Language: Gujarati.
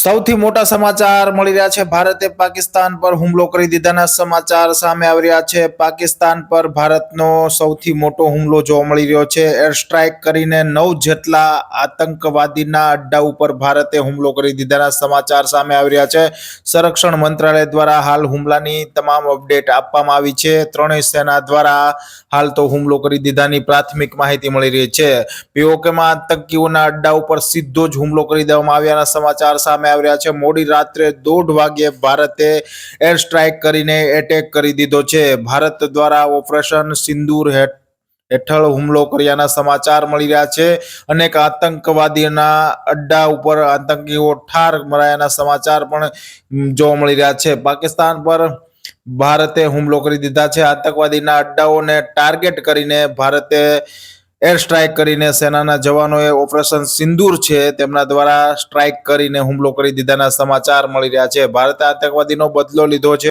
સૌથી મોટા સમાચાર મળી રહ્યા છે. ભારતે પાકિસ્તાન પર હુમલો કરી દીધાના સમાચાર સામે આવી રહ્યા છે. પાકિસ્તાન પર ભારતનો સૌથી મોટો હુમલો જોવા મળી રહ્યો છે. એર સ્ટ્રાઇક કરીને નવ જેટલા આતંકવાદીના અડ્ડા ઉપર ભારતે હુમલો કરી દીધાના સમાચાર સામે આવી રહ્યા છે. સંરક્ષણ મંત્રાલય દ્વારા હાલ હુમલાની તમામ અપડેટ આપવામાં આવી છે. ત્રણેય સેના દ્વારા હાલ તો હુમલો કરી દીધાની પ્રાથમિક માહિતી મળી રહી છે. પીઓકેમાં આતંકીઓના અડ્ડા ઉપર સીધો જ હુમલો કરી દેવામાં આવ્યાના સમાચાર સામે રહ્યા છે. મોડી રાત્રે દોઢ વાગ્યે ભારતે એર સ્ટ્રાઇક કરીને એટેક કરી દીધો છે. ભારત દ્વારા ઓપરેશન સિંદૂર હેઠ, હેઠળ હુમલો કર્યાના સમાચાર મળી રહ્યા છે. અનેક આતંકવાદીના અડ્ડા ઉપર આતંકીઓ ઠાર મરાયાના સમાચાર પણ જોવા મળી રહ્યા છે. પાકિસ્તાન પર ભારતે હુમલો કરી દીધા છે. આતંકવાદીના અડ્ડાઓને ટાર્ગેટ કરીને ભારતે એર સ્ટ્રાઇક કરીને સેનાના જવાનોએ ઓપરેશન સિંદૂર છે, તેમના દ્વારા સ્ટ્રાઇક કરીને હુમલો કરી દીધાના સમાચાર મળી રહ્યા છે. ભારતે આતંકવાદીનો બદલો લીધો છે.